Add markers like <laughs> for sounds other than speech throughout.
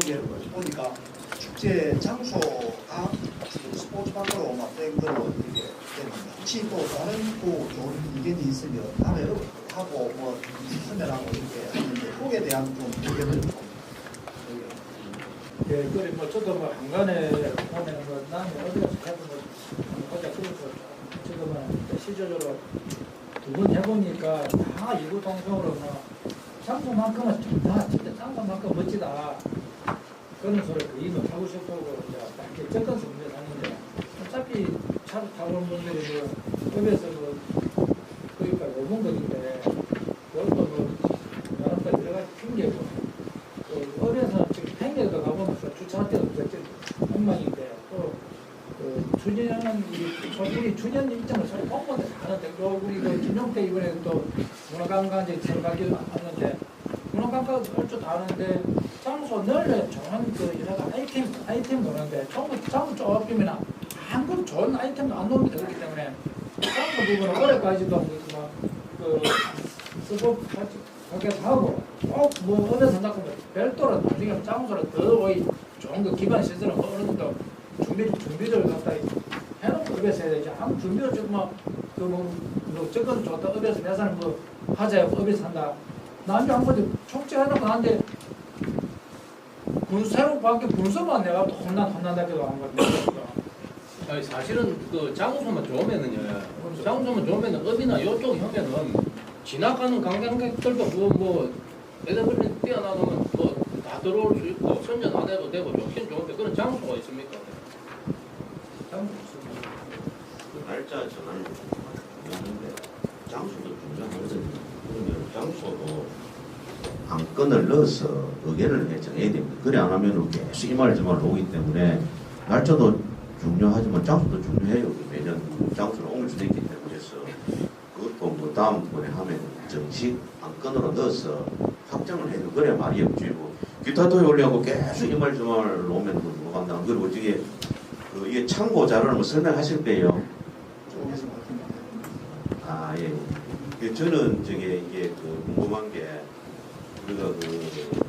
그게 보니까 축제 장소가 지금 스포츠 밖으로 막된 걸로 이렇게 되는데 혹시 또 다른 또 좋은 의견이 있으면 다음에 하고 뭐 선별하고 이렇게 하는데 거기에 대한 좀 의견을 좀 예, 그래 뭐 저도 뭐 한간에 보면은 뭐 나는 어디서 해도 뭐 어제 그래서 지금은 시절로 두 번 해보니까 다 이구 동성으로 뭐 장소만큼은 좋다, 진짜 장소만큼 멋지다 그런 소리 그 이거 하고 싶고 이제 딱 이렇게 접근서 문제 하는데 어차피 차를 타고 온 분들이 뭐 급에서 뭐 그러니까 오는 거인데 그것도 뭐 나름대로 가지 핑계고 그 어려서 지금 팽개도 가보면서 주차할 때도 그랬죠. 엉망인데 또그 이 우리 준현 입장을 잘 뻔뻔히 하는데 또 우리 그 김용태 이번에 또 문화관광지 바뀌어 왔는데 문화관광 할줄 아는데 장소 널래 좋은 그 여러 아이템 아이템 노는데 전부 장소 좁으면 아무런 좋은 아이템도 안 놓으면 되기 때문에 장소 부분은 뭐그 쓰고 같이 그렇게 하고 꼭뭐 어느 산다고 별도로 나중에 장소를 더 오이 좋은 거 기반 시설은 뭐 어느 정도 준비 준비를 갖다 해놓고 업에서 해야 되지. 아무 준비를 조금 그뭐 뭐 저건 좋다. 업에서 내 사람 뭐 하자 업에서 한다 나중에 한 번도 촉제해놓고 나한테 군 새로 밖에 군서만 내가 또 혼난 혼난다기도 한 거야. 아니 사실은 그 장소만 좋으면은요 장소만 좋으면은 업이나 요쪽 형면은 지나가는 관광객들도 그뭐 애들이 뛰어나가면 뭐다 들어올 수 있고 선전 안 해도 되고 좋긴 좋은데 그런 장소가 있습니까? 그 날짜 전환이 중요한데 장소도 중요하거든요. 그러면 장소도 안건을 넣어서 의견을 해 정해야 됩니다. 그래 안 하면 계속 이 말 저 말 오기 때문에 날짜도 중요하지만 장소도 중요해요. 매년 장소를 옮길 수도 있기 때문에 그래서 그것도 뭐 다음번에 하면 정식 안건으로 넣어서 확정을 해도 그래 말이 없지 뭐 기타 토에 올려고 계속 이 말 저 말 오면 뭐 간다. 그리고 어떻게 그 이게 참고 자료를 뭐 설명하실 때요. 쪽에서 맡깁니다. 아 예. 그 저는 저게 이게 그 궁금한 게 우리가 그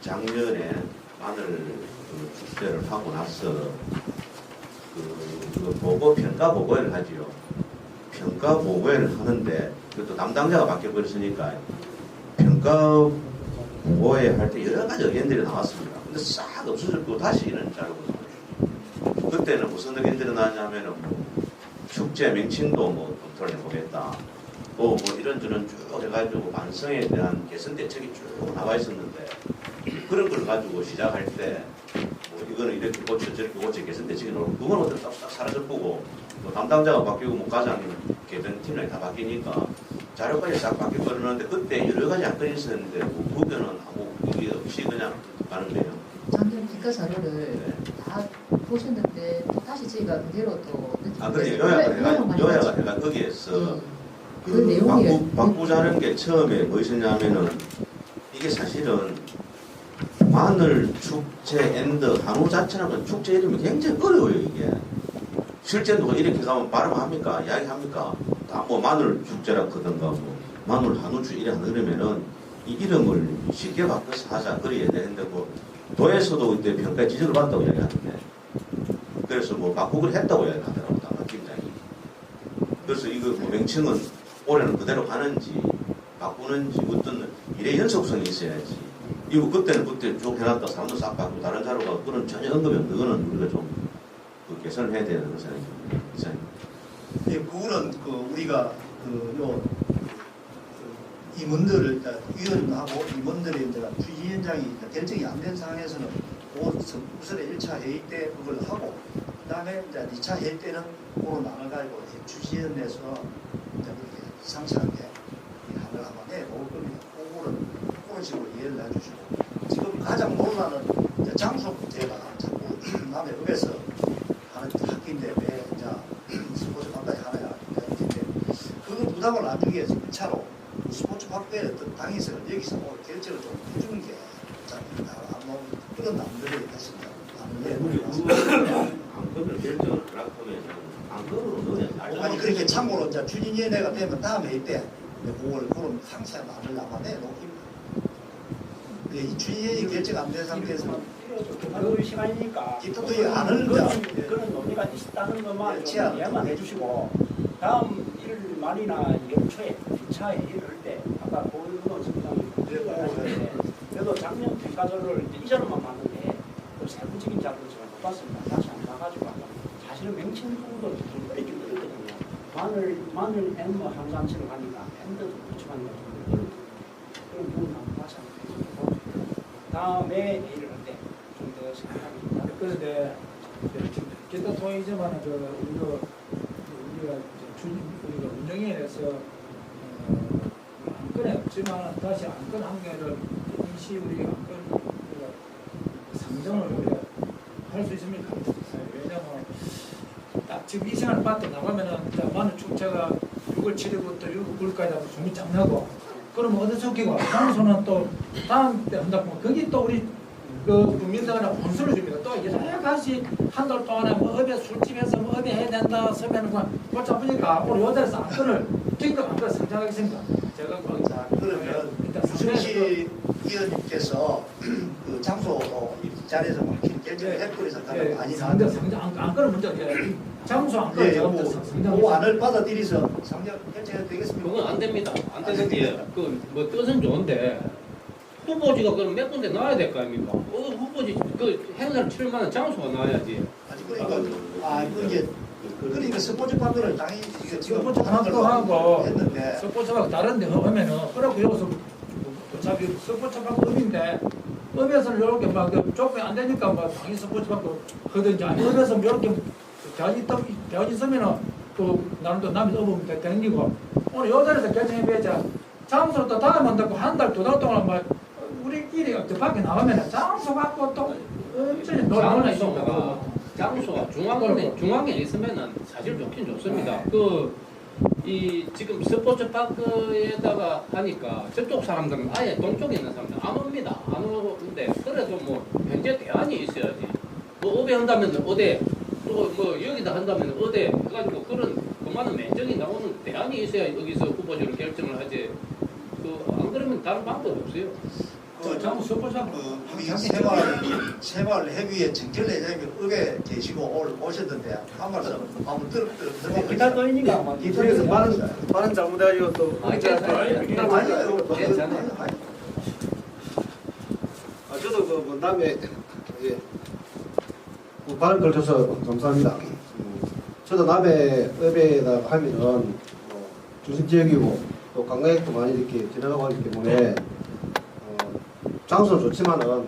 작년에 마늘 그 축제를 하고 나서 그, 그 보고 평가 보고회를 하지요. 평가 보고회를 하는데 그것도 담당자가 바뀌어 버렸으니까 평가 보고회 할 때 여러 가지 의견들이 나왔습니다. 근데 싹 없어졌고 다시 이런 자료가 나오죠. 그때는 무슨 의견들이 나왔냐면은 뭐 축제 명칭도 뭐 해보겠다. 또뭐 이런저런 쭉 해가지고 반성에 대한 개선 대책이 쭉 나와 있었는데 그런 걸 가지고 시작할 때 뭐 이거는 이렇게 고쳐 저렇게 고쳐 개선 대책이 나오고 그건 어떻게 딱 사라져보고 뭐 담당자가 바뀌고 뭐 과장님 개정 팀장이 다 바뀌니까 자료까지 싹 바뀌어버렸는데 그때 여러 가지 안건이 있었는데 뭐 그거는 아무 이게 없이 그냥 가는데요. 작년 평가 자료를 네. 다 보셨는데 또 다시 저희가 그대로 또 아 그래 네, 요약을 해가 요약을 해가지고. 해가 거기에서 예. 그, 그 내용이 바꾸, 바꾸자는 게 처음에 뭐였냐면은 이게 사실은 마늘 축제 앤드 한우 자체는 그 축제 이름이 굉장히 어려워요 이게. 실제로 이렇게 가면 발음합니까? 이야기합니까? 다 뭐 마늘 축제라 그든가 뭐 마늘 한우 축제 이래 그러면은 이 이름을 쉽게 바꿔서 하자 그래야 되는데 뭐 도에서도 그때 평가 지적을 받았다고 이야기하는데. 그래서 뭐 바꾸기로 했다고 이야기하더라고 담당 팀장이. 그래서 이거 뭐 명칭은 올해는 그대로 가는지 바꾸는지 어떤 일의 연속성이 있어야지. 이거 그때는 그때 쭉 해놨다 사람도 싹 바꾸고 다른 자료가 그런 전혀 언급이 없는 그거는 우리가 좀 그 개선을 해야 되는 것은 이상. 예, 그거는 그 우리가 그요 그 임원들을 위원하고 임원들이 이제 주지위원장이 이제 결정이 안 된 상황에서는 그 우선에 1차 회의 때 그걸 하고 그 다음에 이제 2차 회의 때는 그로 나눠가지고 그렇게 상세하게 한번 해볼 겁니다. 그거는 그런 식으로 이해를 해주시고 지금 가장 논란은 이제 장소 문제가 자꾸 <clears throat> 남의 읍에서 하는 학기인데 왜 이제 <clears throat> 스포츠 park까지 하나야 이렇게 그 부담을 나중에 1차로 스포츠 파크에 어떤 당에서 여기서 뭐 결정을 좀 해주는 게 자, 아마 그런 남들이 했습니다. 네, 우리 안건을 결정을 하려면 안건으로 넣어야 아니 그렇게 참고로 이제 추진위원회가 되면 다음 회의 때 그걸 그런 상세한 안을 남아 내놓습니다. 예, 이 주의회의 결정 안된 상태에서 그런 시간이니까 그런, 이제, 예. 그런 논의가 있다는 것만 예, 좀 제안. 이해만 해주시고 다음 1월 말이나 연초에 2차 회의를 할때 아까 고은호 지부장이 말씀하셨는데 그래도 작년 평가절을 이전만 봤는데 그 세부적인 자료를 제가 못 봤습니다. 다시 안 봐가지고 사실은 명칭부도 좀 어렵긴 어렵거든요. 마늘 마늘 M 항산치를 하니까 M도 좀 붙여가니까 좀 어렵거든요. 그런 부분 한번 다시 한번 다음에 회의를 할 때 좀 더 생각하겠습니다. 그런데 지금 기타 통이지만 그 우리가 우리가 주 우리가 운영위에서 어, 안건에 없지만 다시 안건 한 개를 임시 우리 안건 우리가 상정을 우리가 할수딱 지금 이 시간을 맞게 나가면은 자, 마늘 축제가 6월 7일부터 6월 9일까지 하고 준비 짱나고 그러면 어디 섞이고 장소는 또 다음 때 한다고 하면 거기 또 우리 그 국민들한테 혼수를 줍니다. 또 여러 가지 한 달 동안에 뭐 업에 술집에서 뭐 업에 해야 된다 서면은 뭐 골치 아프니까 오늘 여기서 안건을 긴급 안건을 상정하겠습니다. 제가 그 자, 그러면 유승시 위원님께서 <clears throat> 그 장소 어, 이 자리에서 막힌 결정을 해버려서 가는 예, 많이 상정 나왔는데 상정 안- 안건은 먼저 이제 장소 안건을 예, 제가 뭐, 먼저 그 상정하겠습니다. 안을 받아들여서 상정 결정해도 되겠습니까? 그건 안 됩니다. 안 되는 게, 그, 뭐, 뜻은 좋은데, 후보지가 그럼 몇 군데 나와야 될 거 아닙니까? 어, 후보지, 그, 행사를 치를 만한 장소가 나와야지. 아니 그러니까 아 이게 그러니까 스포츠 파크를 당연히 스포츠 하는 걸로 파크 하고 했는데 스포츠하고 다른 데 하면은 그러고 여기서 어차피 스포츠하고 업인데 업에서는 이렇게 막 좁게 안 되니까 뭐 당연히 스포츠하고 하든지 아니 업에서 이렇게 대안이 있다 대안이 있으면은 또 나는 또 남이 업으면 되- 되는기고 오늘 요 자리에서 결정해봐야지 장소를 또 다음 한다고 한 달 두 달 동안 막 우리끼리 저 밖에 나가면은 장소 갖고 또 엄청 놀라운 장소가, 장소가 중앙에, 중앙에 있으면은 사실 좋긴 좋습니다. 그, 이, 지금 스포츠 파크에다가 하니까 저쪽 사람들은 아예 동쪽에 있는 사람들은 안 옵니다. 안 오는데, 그래도 뭐, 현재 대안이 있어야지. 뭐, 어디 한다면 어디, 또 뭐, 여기다 한다면 어디, 해가지고 그런, 그만한 면적이 나오는 대안이 있어야 여기서 후보지를 결정을 하지. 그, 안 그러면 다른 방법이 없어요. 그 장소 스포츠하고 그 새마을 새마을 해비의 정결 회장님 의회 계시고 올 오셨던데 한 말씀 한번 들어 들어 기타 떠이니까 아마 이쪽에서 빠른 빠른 잘못해가지고 또 아, 괜찮아요. 아니요. 괜찮아요. 아, 저도 그 원담에 예, 그 발을 걸쳐서 감사합니다. 음, 저도 남해 읍에다가 하면은 뭐 중심 지역이고 또 관광객도 많이 이렇게 지나가고 하기 때문에 어, 장소는 좋지만은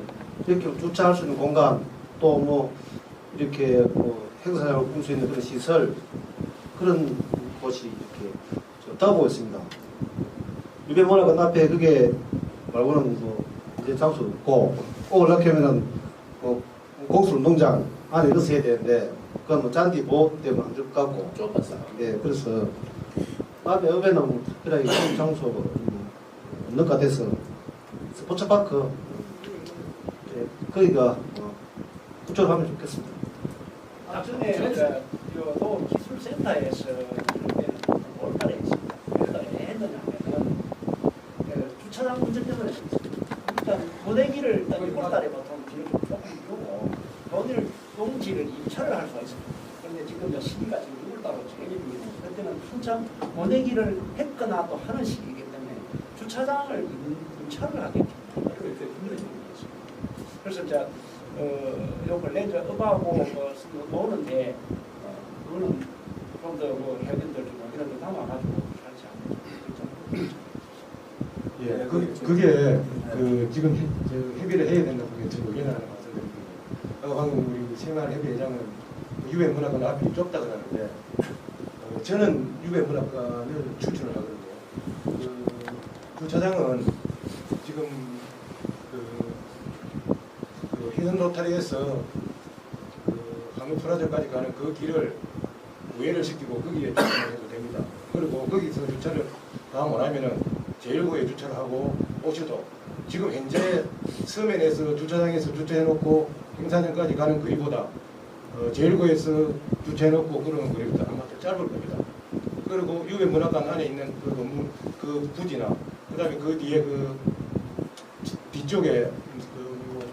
이렇게 주차할 수 있는 공간 또 뭐 이렇게 뭐 행사장을 꾸밀 수 있는 그런 시설 그런 곳이 이렇게 보고 있습니다. 유배문화관 앞에 그게 말고는 뭐 이제 장소 없고 꼭 올라가면은 뭐 공술 농장 안에 넣어서 해야 되는데 그건 뭐 잔디 보호 때문에 안 될 것 같고 좁았어. 네 그래서 밤에 읍에는 뭐 특별하게 장소가 뭐 없는 것 같아서 스포츠파크 네, 거기가 뭐 그쪽으로 하면 좋겠습니다. 아, 전에 그 도움 기술센터에서 올달에 있습니다. 했느냐면은 그 주차장 문제 때문에 일단 보내기를 일단 6월달에 보통 비용이 조금 들고 돈을 농지를 입찰을 할 수가 있습니다. 그런데 지금 시기가 지금 6월 달로 정해집니다. 그때는 한참 보내기를 했거나 또 하는 시기이기 때문에 주차장을 임- 임차를 하게. 그렇게 힘들어지는 거죠. 그래서 이제 어, 요 근래 이제 업하고 뭐 노는데 어, 그거는 좀 더뭐 회원들 좀 이런 거 담아가지고 살지 않죠. 예, 그, 그게 그 지금 해, 저 협의를 해야 된다고 저 의견을 하나 말씀드릴게요. 아까 방금 우리 생활 협의 회장은 유해 문화관 앞이 좁다 그러는데 어, 저는 유해 문화관을 추천을 하거든요. 그 주차장은 지금 그, 그 희선 로타리에서 그 한국 프라자까지 가는 그 길을 우회를 시키고 거기에 주차를 해도 됩니다. 그리고 거기서 주차를 다 못하면은 제1구에 주차를 하고 오셔도 지금 현재 서면에서 주차장에서 주차해놓고 행사장까지 가는 거리보다 어, 제1구에서 주차해놓고 그러는 거리보다 아마 더 짧을 겁니다. 그리고 유해 문화관 안에 있는 그 건물 그 부지나 그 다음에 그 뒤에 그 뒤쪽에 그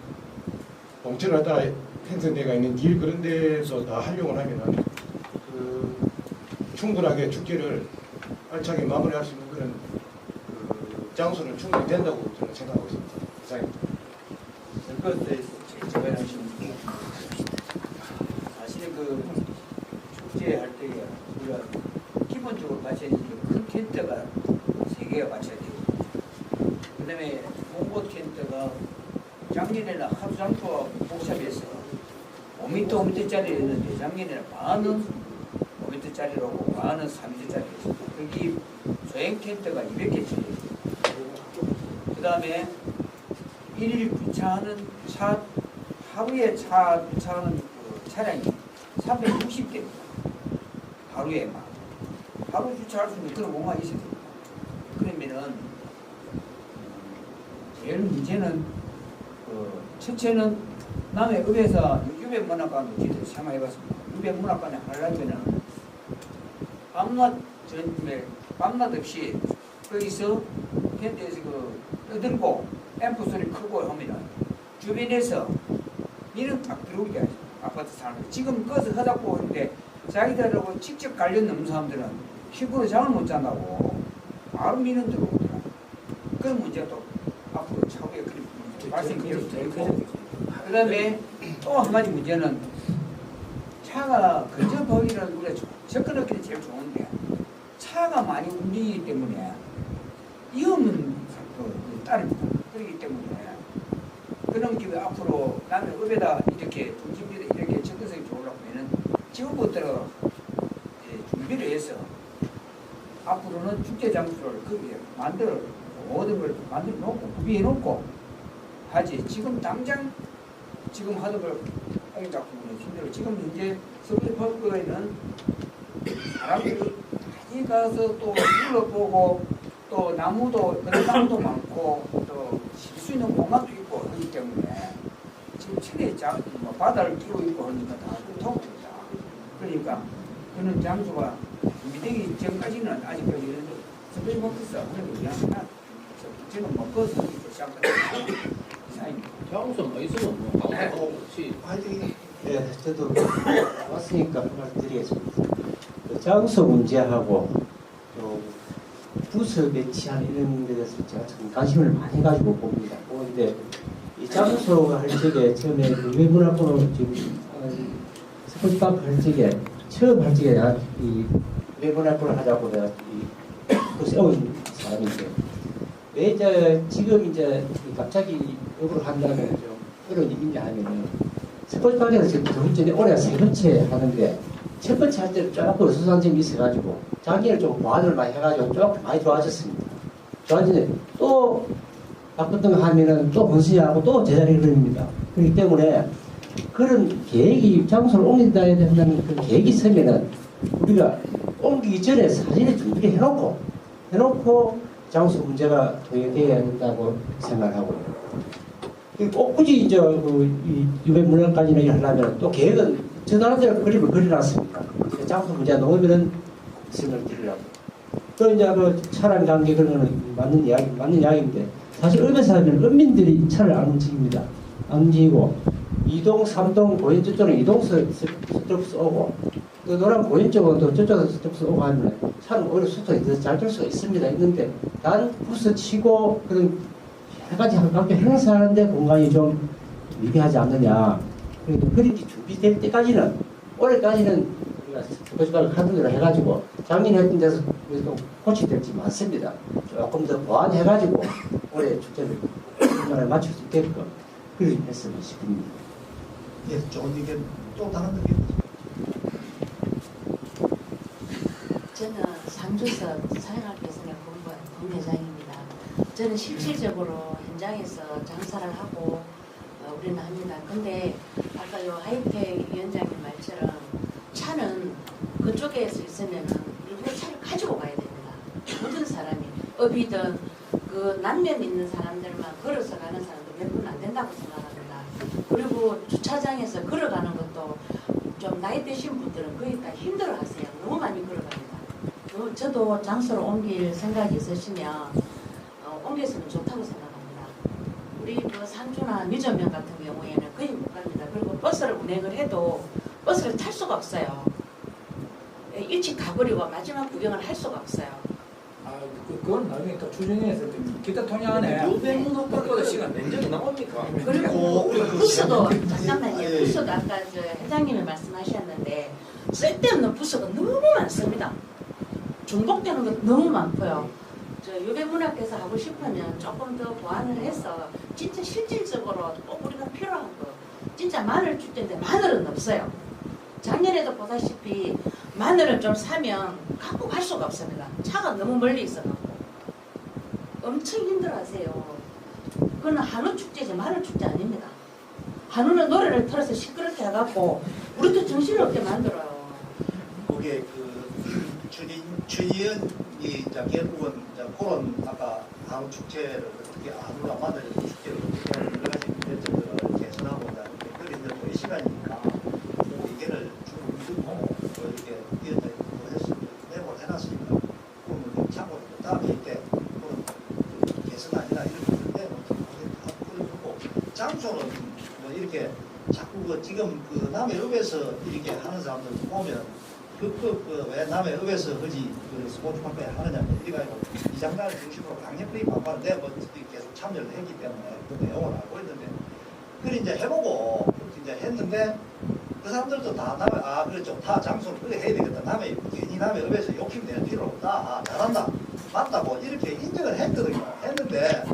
봉천을 따라 형성되어 있는 길 그런 데서 다 활용을 하면은 그 충분하게 축제를 알차게 마무리할 수 있는 그런 그 장소는 충분히 된다고 저는 생각하고 있습니다. 이상입니다. 그것에 대해서 제가 하시는 사실은 그 축제할 때 우리가 기본적으로 갖춰야 되는 게 큰 텐트가 세 개가 갖춰야 돼요. 그다음에 홍보 텐트가 장소가 복잡해서 5m, 5m짜리였는데 작년에는 반은 5m짜리라고 반은 3m짜리였어요. 거기 소형 텐트가 200개짜리. 그 다음에 일일 주차하는 차 하루에 차 주차하는 그 차량이 360대입니다. 하루에만 하루 주차할 수 있는 그런 공간이 있어야 됩니다. 그러면은 제일 문제는 그 첫째는 남의 읍에서 유배 문학관도 저희들 생각해봤습니다. 유배 문학관에 하려면은 밤낮 전에 밤낮 없이 거기서 텐트에서 그 떠들고 앰프 소리 크고 하면은 주변에서 이름 딱 들어오게 하죠. 아파트 사람들. 지금 거기서 허잡고 있는데 자기들하고 직접 관련 없는 사람들은 시골에 잠을 못 잔다고 바로 미는 들어오더라. 그런 문제가 또 있고 그 다음에 또 한 가지 문제는 차가 그저 보기는 우리가 접근하기는 제일 좋은데 차가 많이 움직이기 때문에 위험은 그 따릅니다. 그렇기 때문에 그런 기회 앞으로 나는 읍에다 이렇게 중심지대 이렇게 접근성이 좋으려고 하면은 지금부터 준비를 해서 앞으로는 축제 장소를 거기에 만들어 모든 걸 만들어 놓고 구비해 놓고 하지 지금 당장 지금 하던 걸 하기 자꾸 힘들어 지금 현재 서울 퍼거에는 사람들이 많이 가서 또 둘러보고 또 나무도 그런 나무도 많고 또 쉴 수 있는 공간도 있고 하기 때문에 지금 천에 자, 뭐 바다를 끼고 있고 하니까 다 통합니다. 그러니까 그런 장소가 준비되기 전까지는 아직까지는 못했어. 그래도 그냥 하나 저는 먹고서 시작합니다. 장소 뭐 있으면 뭐 방송 없이 화이팅. 네, 저도 왔으니까 한 말씀 드리겠습니다. 그 장소 문제하고 또 부서 배치하는 이런 데 대해서 제가 참 관심을 많이 가지고 봅니다. 보는데 이 장소가 할 적에 처음에 그 지금 어, 스포츠파크 할 적에 처음 할 적에 내가 이 외문학부를 하자고 내가 이그 세운 사람인데 왜 이제 지금 이제 갑자기 이걸 한다면 좀 어려운 일이 있냐 하면은 스포츠파크에서 지금 두 번째, 올해가 세 번째 하는데 첫 번째 할 때는 조금 수상한 점이 있어가지고 작년에 좀 보완을 많이 해가지고 조금 많이 좋아졌습니다. 좋아지는데 또 바꿨던 거 하면은 또 번수하고 또 제자리를 걸립니다. 그렇기 때문에 그런 계획이 장소를 옮긴다야 된다는 그런 계획이 있으면은 우리가 옮기기 전에 사전에 준비를 해놓고 해놓고 장소 문제가 도해돼야 된다고 생각하고 꼭 굳이 이제 그 유배 문화까지는 하려면 또 계획은 저 나름대로 그림을 그려놨습니다. 장소 문제 놓으면은 설명을 드리려고. 또 이제 그 차량 관계 그런 거는 맞는 이야기, 맞는 이야기인데 사실 읍에서 하면 읍민들이 차를 안 움직입니다. 안 움직이고 이동, 삼동, 고인 쪽으로 이동서 서쪽에서 오고 또 노란 고인 쪽은 또 저쪽에서 서쪽에서 오고 하면 차는 오히려 속도가 잘될 수가 있습니다. 있는데 단 부서 치고 그런 여러 가지 함께 행사하는데 공간이 좀 미비하지 않느냐. 그래도 그렇게 준비될 때까지는 올해까지는 우리가 스포츠가 하던 대로 해가지고 작년에 했던 데서 그래도 고치될지 많습니다. 조금 더 보완해가지고 올해 축제를 중간에 맞출 수 있게끔 그렇게 했으면 싶습니다. 예, 좋은 의견. 또 다른 의견. 저는 상주서 사회학교에서는 공부 공회장입니다. 저는 실질적으로 현장에서 장사를 하고 어, 우리는 합니다. 근데 아까 요 하이텍 위원장님 말처럼 차는 그쪽에서 있으면은 일부러 차를 가지고 가야 됩니다. 모든 사람이 업이든 그 남면 있는 사람들만 걸어서 가는 사람들 몇 분 안 된다고 생각합니다. 그리고 주차장에서 걸어가는 것도 좀 나이 드신 분들은 거의 다 힘들어 하세요. 너무 많이 걸어갑니다. 어, 저도 장소를 옮길 생각이 있으시면 어, 옮겼으면 좋다고 생각합니다. 우리 그 상주나 미전면 같은 경우에는 거의 못 갑니다. 그리고 버스를 운행을 해도 버스를 탈 수가 없어요. 예, 일찍 가버리고 마지막 구경을 할 수가 없어요. 아, 그, 그건 나중에 또 추진해서 기타 통양안에 유배문학과보다 시간 몇 년이 나옵니까? 그리고 그- 그- 부스도 그- 잠깐만요. 예, 예. 부스도 아까 저 회장님이 말씀하셨는데 쓸데없는 부스가 너무 많습니다. 중복되는 거 너무 많고요. 저 유배문학께서 하고 싶으면 조금 더 보완을 해서 진짜 실질적으로 꼭 우리가 필요한 거 진짜 마늘 축제인데 마늘은 없어요. 작년에도 보다시피 마늘을 좀 사면 갖고 갈 수가 없습니다. 차가 너무 멀리 있어갖고 엄청 힘들어하세요. 그거는 한우 축제지 마늘 축제 아닙니다. 한우는 노래를 틀어서 시끄럽게 해갖고 우리도 정신없게 만들어요. 그게 그 추진 추진이 이제 결국은 그런 아까 한우 축제를 어떻게 한우가 만들 축제를 어떻게 하는 여러 가지 문제점들을 개선하고 이제 그게 이제 또이 시간이니까 이게를 쭉 믿고 또 이렇게 이렇게 했으면 내고 해놨으니까 그러면 참고로 또 다음에 이때 그런 개선 아니라 이런 내고 그리고 장소는 뭐 이렇게 자꾸 그 지금 그 남의 읍에서 이렇게 하는 사람들 보면 그그왜 남의 읍에서 그지 그 스포츠 파크에 하느냐면 이래가지고 이 장단을 중심으로 강력하게 반발하는데 뭐 계속 참여를 했기 때문에 그 내용을 알고 있는데 그걸 이제 해보고 이제 했는데 그 사람들도 다 남의 아 그렇죠. 다 장소를 그렇게 해야 되겠다. 남의 괜히 남의 읍에서 욕심 내는 필요 없다. 아, 잘한다. 맞다고 이렇게 인정을 했거든요. 했는데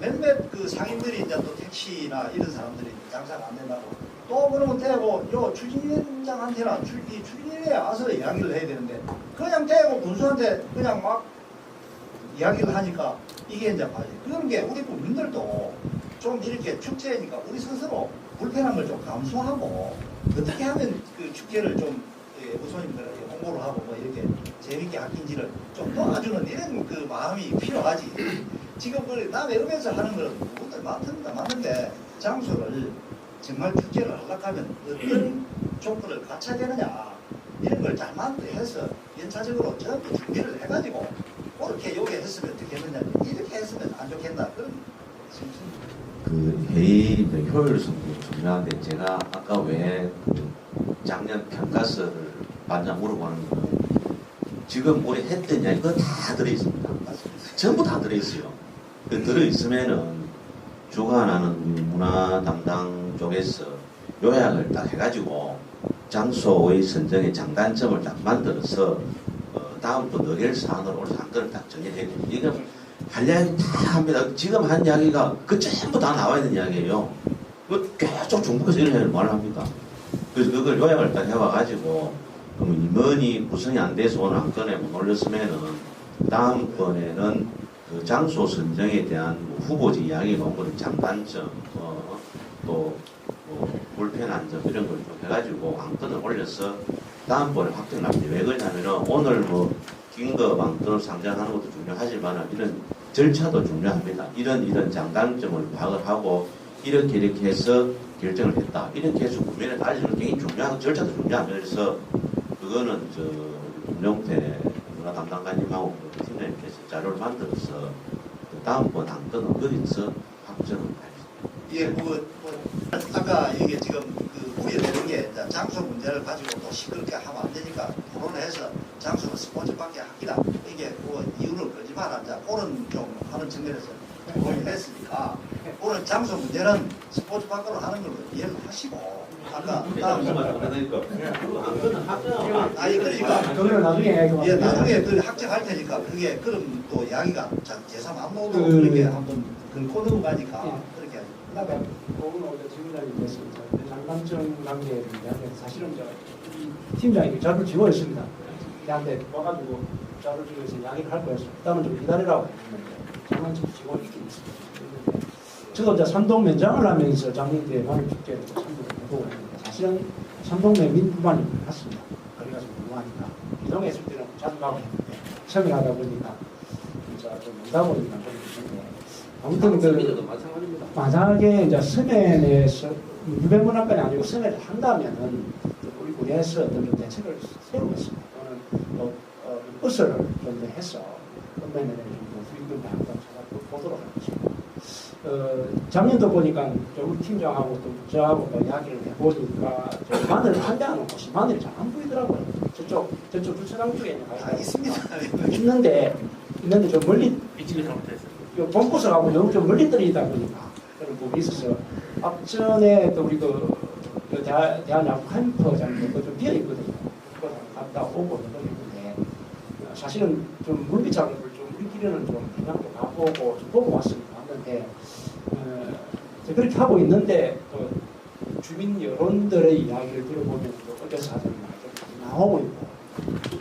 몇몇 그 상인들이 이제 또 택시나 이런 사람들이 장사가 안 된다고 또 그러면 되고 요 추진위원장한테나 출, 이 추진위에 와서 이야기를 해야 되는데 그냥 되고 군수한테 그냥 막 이야기를 하니까 이게 이제 봐요. 그런 게 우리 국민들도 좀 이렇게 축제니까 우리 스스로 불편한 걸좀 감수하고 어떻게 하면 그 축제를 좀 예, 우선님들에게 홍보를 하고 뭐 이렇게 재밌게 하긴지를 좀 도와주는 이런 그 마음이 필요하지. 지금 그 남의 읍에서 하는 거는 누구들 많습니다. 맞는데 장소를 정말 축제를 하려고 하면 어떤 조건을 갖춰야 되느냐 이런 걸 잘 만들어서 연차적으로 전부 준비를 해가지고 그렇게 요게 했으면 어떻게 했느냐 이렇게 했으면 안 좋겠나 그런. 그 회의 그 효율성도 중요한데 제가 아까 왜그 작년 평가서를 반장 물어보는 거는 지금 올해 했던 이야기 그거 다 들어있습니다. 전부 다 들어있어요. 그 들어있으면은 주관하는 문화 담당 쪽에서 요약을 딱 해가지고 장소의 선정의 장단점을 딱 만들어서 어, 다음 또 너겔 사안으로 올 사안들을 딱 됩니다. 이거 할 이야기 다 합니다. 지금 한 이야기가 그 전부 다 나와 있는 이야기예요. 그 계속 중국에서 이런 이야기를 말 합니다. 그래서 그걸 요약을 딱 해와가지고 그럼 임원이 구성이 안 돼서 오늘 안 꺼내고 놀렸으면은 다음번에는 그 장소 선정에 대한 뭐 후보지 이야기 나온 거는 장단점, 어, 또 뭐 불편한 점 이런 걸 좀 해가지고 안건을 올려서 다음번에 확정납니다. 왜 그러냐면은 오늘 뭐 긴급 안건을 상장하는 것도 중요하지만 이런 절차도 중요합니다. 이런 이런 장단점을 파악을 하고 이렇게 이렇게 해서 결정을 했다. 이렇게 해서 국민에 따지는 게 굉장히 중요하고 절차도 중요합니다. 그래서 그거는 저 김용태 문화 담당관님하고 그 팀장님께서 자료를 만들어서 그 다음번 안건은 거기서 확정을 하겠습니다. 예, 뭐, 뭐 아까 이게 지금 그 우려되는 게 장소 문제를 가지고 또 시끄럽게 하면 안 되니까 토론해서 장소는 스포츠밖에 하기라 이게 뭐 이유를 마라. 이제 그런 좀 하는 측면에서 했으니까 오늘 장소 문제는 스포츠 밖으로 하는 걸로 이해를 하시고 아까 다음 아니 그러니까 그거는 나중에 이야기하면 예, 나중에 그 학정할 테니까 그게 그럼 또 자- 제삼 안모도 그- 그렇게 한번 긁고 넘어가니까 고은 어제 질문장이 됐습니다. 장단점 관계에 대한 사실은 저이 팀장이 자료를 지워 있습니다. 이한테 와가지고 자료를 지워서 이야기를 할 거였어요. 그다음에 좀 기다리라고 했는데 장단점 지워 있긴 있습니다. 저도 이제 삼동 면장을 하면서 축제를 참여를 해보고 했는데 사실은 삼동네 민부만이 같습니다. 좀 궁금하니까 이동에 있을 때는 자주 가고 했는데 처음에 하다 보니까 진짜 좀 멀다 보니까 그런 게 아무튼 그. 만약에 이제 서면에서 유배문학관이 아니고 서면을 한다면은 우리 군에서 어떤 좀 대책을 세우겠습니다. 또는 또 어, 버스를 좀 해서 서면에 좀더 수익을 많이 찾아보도록 하겠습니다. 어, 작년도 보니까 저 우리 팀장하고 또 저하고 또 이야기를 해보니까 저 마늘 한대하는 곳이 마늘이 잘 안 보이더라고요. 저쪽 저쪽 주차장 쪽에 있는 다 가게 있습니다. 있는데 있는데 좀 멀리 삐지게 잘못했어요. 요 봄꽃하고 너무 좀 멀리 떨어지다 보니까 그런 부분이 있어서 앞전에 또 우리 그, 그 대한, 대한 야구 캠퍼장도 그좀 비어 있거든요. 그거 갔다 오고 그런 있는데 어, 사실은 좀 물밑 작업을 좀 우리끼리는 좀 그냥도 가보고 좀 보고 왔습니다. 왔는데 어, 그렇게 하고 있는데 또 주민 여론들의 이야기를 들어보면 또 어제 사정이 나오고 있고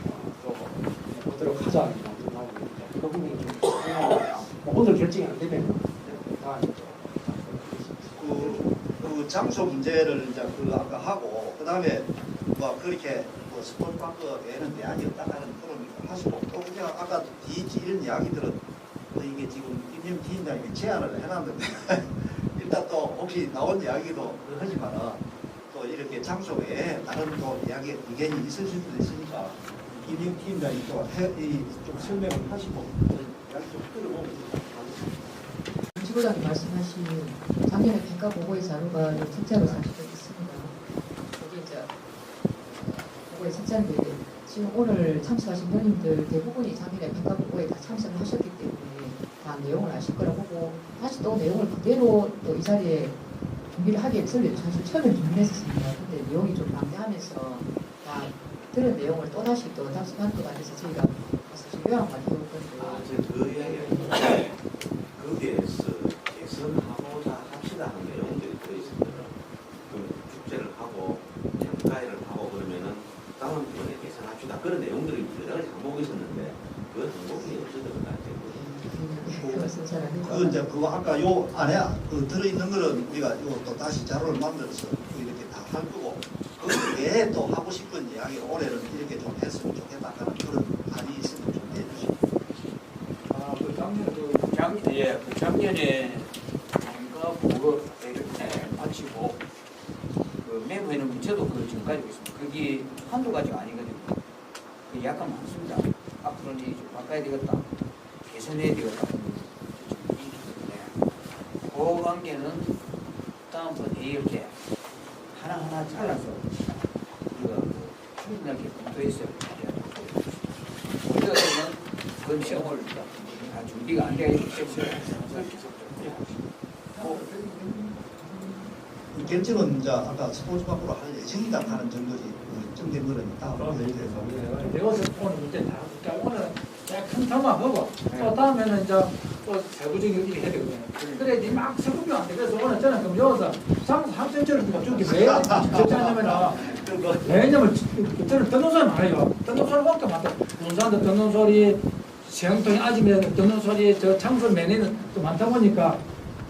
어, 또 보도록 하자 이런 말도 나오고 있는데 그 부분이 좀 뭐 오늘 결정이 안 되면 다 이제 그, 그 장소 문제를 이제 그 아까 하고 그 다음에 뭐 그렇게 뭐 스포츠 파크에는 대안이 없다는 그런 하시고 또 그냥 아까 뒤 이런 이야기들은 또 이게 지금 김영 팀장님이 제안을 해놨는데 <laughs> 일단 또 혹시 나온 이야기도 하지만은 또 이렇게 장소 외에 다른 또 이야기 의견이 있을 수도 있으니까 김영 팀장이 또좀 설명을 하시고 또 이야기 좀 들어보면 지구장이 말씀하신 작년에 평가 보고의 자료가 진짜로 사실은 있습니다. 거기 이제 보고에 진짜인데 지금 오늘 참석하신 분님들 대부분이 작년에 평가 보고에 다 참석을 하셨기 때문에 다 내용을 아실 거라고 보고 다시 또 내용을 그대로 또 이 자리에 준비를 하기에 저희도 사실 처음에 준비했었습니다. 근데 내용이 좀 방대하면서 다 들은 내용을 또 다시 또 답습할 것 같아서 저희가 사실 요약만 해올 건데 아, 저그 이야기 거기에서 개선하고자 합시다 하는 내용들이 들어있습니다. 그 축제를 하고 평가회를 하고 그러면은 다음 번에 개선합시다. 그런 내용들이 여러 가지 항목이 있었는데 그 항목이 없어졌던 것 같아요. 그것은 잘 아닐 것 그 이제 그거 아까 요 안에 그 들어있는 거는 우리가 요 또 다시 자료를 만들어서 이렇게 다 할 거고 그 외에 또 하고 싶은 이야기 올해는 이렇게 좀 했으면 좋겠다 하는 그런 안이 있으면 좀 해주시고 아, 그 작년 그 작년 예, 그 작년에 뭔가 보고 이렇게 마치고 그 매부에는 문제도 그 지금 가지고 있습니다. 그게 한두 가지가 아니거든요. 그 약간 많습니다. 앞으로는 이제 좀 바꿔야 되겠다, 개선해야 되겠다. 지금 있기 때문에 그 관계는 다음번 회의할 때 하나하나 잘라서 우리가 그 충분하게 검토했어요. 우리가 그러면 그건 시험을 다 준비가 안 되어 있기 때문에 이 결정은 이제 아까 스포츠 밖으로 할 예정이다 하는 정도지 정된 거는 다음 내가 오늘 문제 다 그러니까 오늘 큰 터만 하고 또 다음에는 이제 또 세부적인 얘기 해야 되거든요. 그래야지 막 세부면 안 돼. 그래서 오늘 저는 그럼 여기서 상 학생처럼 쭉왜 결정하냐면은 왜냐면 저는 듣는 소리 많아요. 듣는 소리 밖에 많다. 군산도 듣는 소리, 세영동이 아지면 듣는 소리, 저 창설 매니는 또 많다 보니까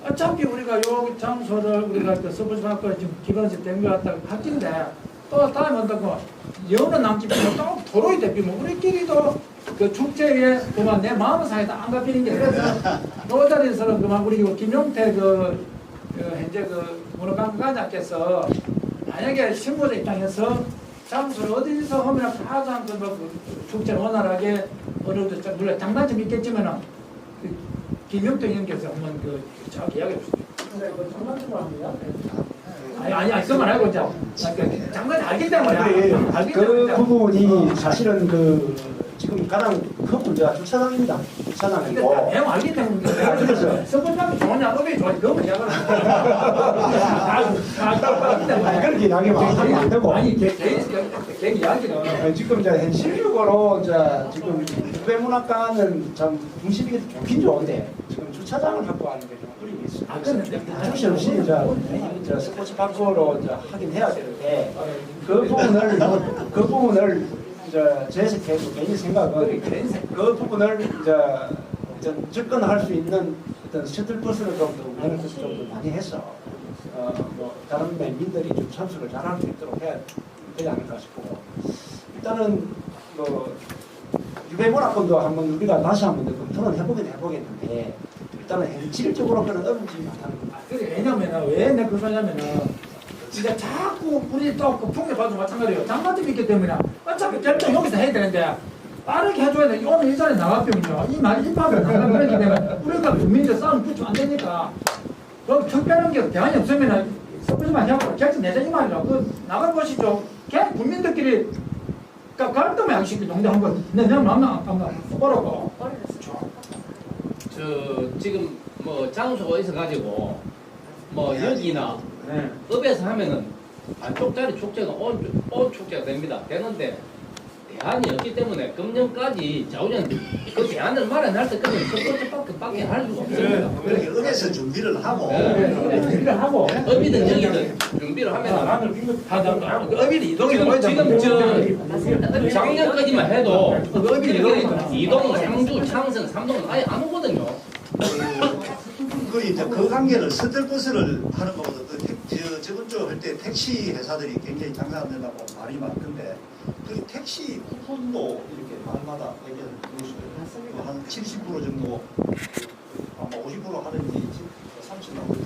어차피 우리가 요 장소를 우리가 그 서브스 학교에 지금 된것 같다 같은데 또 다음에 온다고 여는 남집이면 또 도로이 대비면 우리끼리도 그 축제에 그만 내 마음 상에도 안 잡히는 게 그래서 그 자리에서는 그만 우리 그 김용태 그, 그 현재 그 문화관광장께서 만약에 신고자 입장에서 장소를 어디서 하면 그, 뭐, 그 축제를 원활하게 어느 정 물론 장단점이 있겠지만은 그 김용태 형께서 한번 그 정확히 이야기해 합니다. 아니 아니 아니 그만 알고 이제 장단 알기 때문에 알기 그 부분이 사실은 그 지금 가장 큰 문제가 주차장입니다. 주차장이고 내용 알기 때문에 아, 그래서. 좋으냐 업이 좋으냐 그거만 이야기를 아니, 그렇게 이야기 하면 하면 안 되고. 아니 개- 개인 개인 이야기는 어, 지금 이제 현실적으로 이제 지금 유배문학관은 참 중심이 좋긴 좋은데 지금 주차장을 확보하는 게 좀 어려움이 있어요. 아, 그런데 정신 없이 이제 이제 스포츠 파크로 이제 하긴 해야 되는데 그 부분을 그 부분을 이제 제 개인 생각은 그 부분을 이제 접근할 수 있는 어떤 셔틀버스를 좀더 운행을 좀 많이 해서 어 뭐 다른 민들이 좀 참석을 잘 할 수 있도록 해야 되지 않을까 싶고 일단은 뭐 유배문화권도 한번 우리가 다시 한번 더 검토는 해보긴 해보겠는데 일단은 현실적으로 그런 어려움이 많다는 거. 아, 왜냐면은 왜 내가 그걸 하냐면은 진짜 자꾸 우리 또그 풍계 봐도 마찬가지예요. 장단점이 있기 때문에 어차피 결정 여기서 해야 되는데 빠르게 해줘야 돼. 오늘 이 자리에 나갔거든요. 이 말이 입학을 나가 그러기 때문에 우리가 국민들 싸움 붙이면 안 되니까 그 특별한 게 대안이 없으면은 서포트만 하고 결정 내자지 말이라. 그 나가 보시죠. 그냥 국민들끼리 가 갈등만 양식이 농담한 거. 내 내가 만나 안 가. 뭐라고? 저 지금 뭐 장소가 있어가지고 뭐 네. 여기나 네. 업에서 하면은 반쪽짜리 축제가 온, 온 축제가 됩니다. 되는데 없기 때문에 금년까지 자우전 그 대안을 마련할 때까지 첫 번째 밖에 밖에 할 수가 없습니다. 그렇게 업에서 준비를 하고 네. 일을 하고. 업이든 여기든 준비를 하면은 다 다. 어민이 이동이 지금 지금 저 맞습니다. 작년까지만 해도 그 이동이 이동, 상주, 창성, 삼동은 아예 안 오거든요. 그 이제 그 관계를 스텔버스를 하는 그 택, 저, 저번 주 할 때 택시 회사들이 굉장히 장사 안 된다고 말이 많던데 그 택시 쿠폰도 이렇게 마을마다 얘기를 들으시고요. 맞습니다. 한70% 정도 아마 50% 하는지 30% 하는지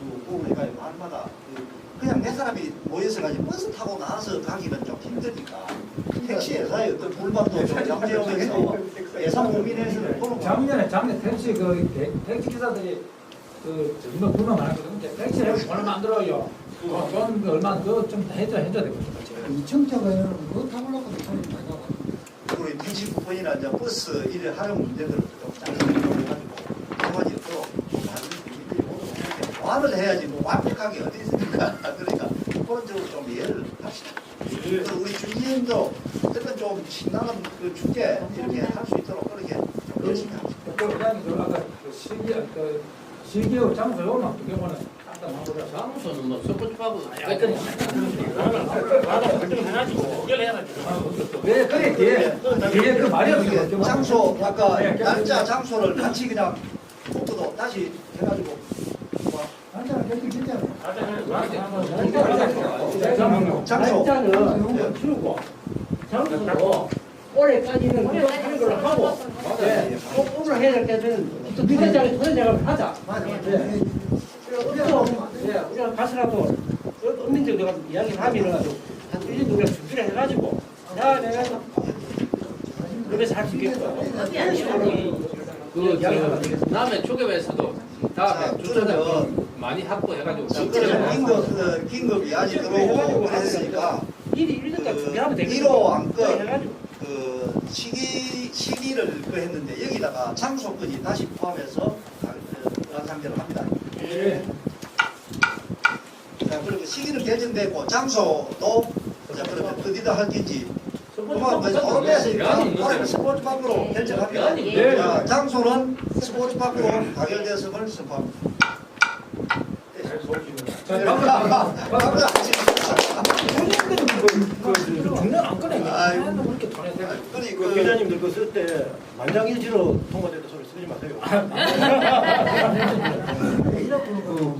그 보험회가 마을마다 그 그냥 몇 사람이 모여서 가지고 버스 타고 나와서 가기는 좀 힘드니까 택시 회사의 어떤 불만도 좀 양재용에서 예산 고민해서 작년에 작년 택시 그 대- 택시 기사들이 그 정말 불만 많았거든요. 택시를 얼마 안 들어요. 어, 돈 얼마 그좀 해줘 해줘야 되거든요. 이청자가요, 그거 타보려고 돈이 많이 나가. 우리 택시 쿠폰이나 이제 버스 이런 활용 문제들을 좀 장려해가지고 해가지고 또 많은 국민들이 모두 이렇게 보완을 해야지 뭐 완벽하게 어디 있습니까? 그러니까 그런적으로 좀 이해를 합시다. 그리고 우리 주민도 어쨌든 좀 신나는 그 축제 이렇게 할 수 있도록 그렇게 좀 열심히 합시다. 그그 아까 그 시기 그 시기하고 장소 경우는 딱딱 나보자. 장소는 뭐 스포츠하고. 왜 그래 뒤에 뒤에 그 말이 없어. 장소 아까 네, 날짜 장소를 같이 그냥 복구도 다시 해가지고 뭐 한자는 결정 진짜. 장소 날짜는 키우고. 장소도 올해까지는 하는 걸로 하고. 예, 꼭 오늘 해야 될 때는 또 토대 작업을 하자. 예. 그리고 예, 우리가 가서라도 은민적 내가 이야기를 하면은 한 1년 정도 준비를 해가지고 야 내가 그래서 할수 있겠고 아니라 그저 남의 초계에서도 다음에 자, 주차장 많이 확보해가지고 실제로 긴급 그 긴급이 아직 들어오고 그랬으니까 미리 1년까지 준비하면 그 되겠고 1호 안건 그 시기 시기를 그 했는데 여기다가 장소까지 다시 포함해서 완상제를 합니다. 예. 자 그리고 시기는 개정됐고 장소도 자 그러면 어디다 할 건지 그만 오르메에서 올해 스포츠 파크로 결정합니다. 네. 자, 장소는 스포츠 파크로 가결됐음을 선포합니다. 자, 다음 <laughs> 박수 그 중요한 안 꺼내. 맨날 그렇게 돈에 대고. 그리 그그 기자님들 그 쓸 때 만장일치로 통과됐다 소리 쓰지 마세요. <laughs> <laughs> 그,